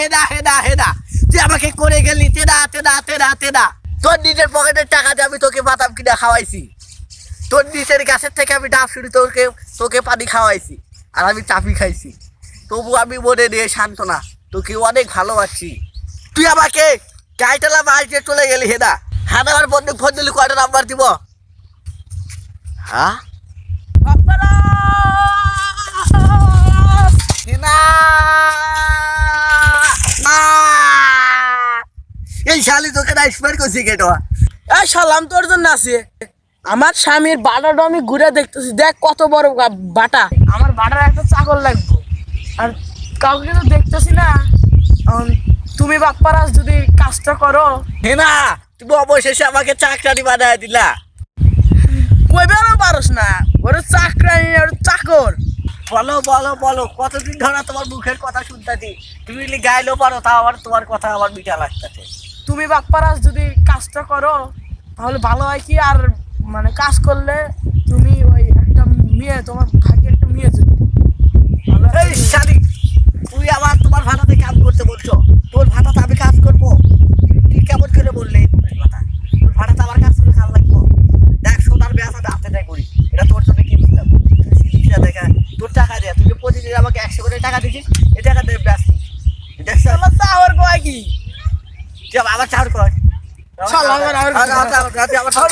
হেদা হেদা হেদা। তুই আমাকে করে গেলি, তেদা তেদা তেদা তেদা। তোর নিজের পকেটের টাকা দিয়ে আমি তোকে বাদাম কিনা খাওয়াইছি। তোর নিজের গাছের থেকে আমি ডাব শুনি তোকে তোকে পানি খাওয়াইছি, আর আমি চাপি খাইছি। তবু আমি মনে নিয়ে শান্ত না তোকে অনেক ভালোবাসি তুই আমাকে গাইটালা মাছ দিয়ে চলে গেলি, হেদা। হ্যাঁ আমার বন্ধু ফোন দিলি, কয়টা নাম্বার দিব? হ্যাঁ? এই শালি তোকে স্মার্ট করছি কেটো এই সালাম তোর জন্য আছে। আমার স্বামীর বাটাটা আমি ঘুরে দেখতেছি। দেখ কত বড় বাটা। আমার বাটার একটা চাকর লাগবে। আর কাউকে তো দেখতেছি না। তুমি বাপ্পারাজ যদি কাজটা করো। হে না তুমি অবশেষে আমাকে চাকরানি বানায় দিলা। কইবেও পারস না? ওর চাকরানি ওর চাকর। বলো বলো বলো কতদিন ধরে তোমার মুখের কথা শুনতেছি। তুমি গাইলেও পারো তাও আবার তোমার কথা আমার মিঠা লাগতেছে। তুমি বাপ্পারাজ যদি কাজটা করো তাহলে ভালো হয় কি? আর মানে কাজ করলে তুমি ওই একটা মেয়ে তোমার ভাগ্যে একটা মেয়ে এই শালি তুই আবার তোমার ভাড়াতে কাজ করতে বলছো। তোর ভাড়াতে আমি কাজ করব। তুই কেমন করে বললে এই কথা? তোর আমার কাজ করে কাজ লাগবো। দেখ সোনার ব্যাস আমি হাতে দেয় করি এটা তোর জন্য কিনছিলাম তুই জিনিসটা দেখা তোর টাকা দেয় তুই প্রতিদিন আমাকে একশো করে টাকা দিছিস এই টাকা দেবে ব্যাস দেখছ আমার চাওয়ার কয় কি? আবার চার কর চল, আবার- আবার- আবার- আবার-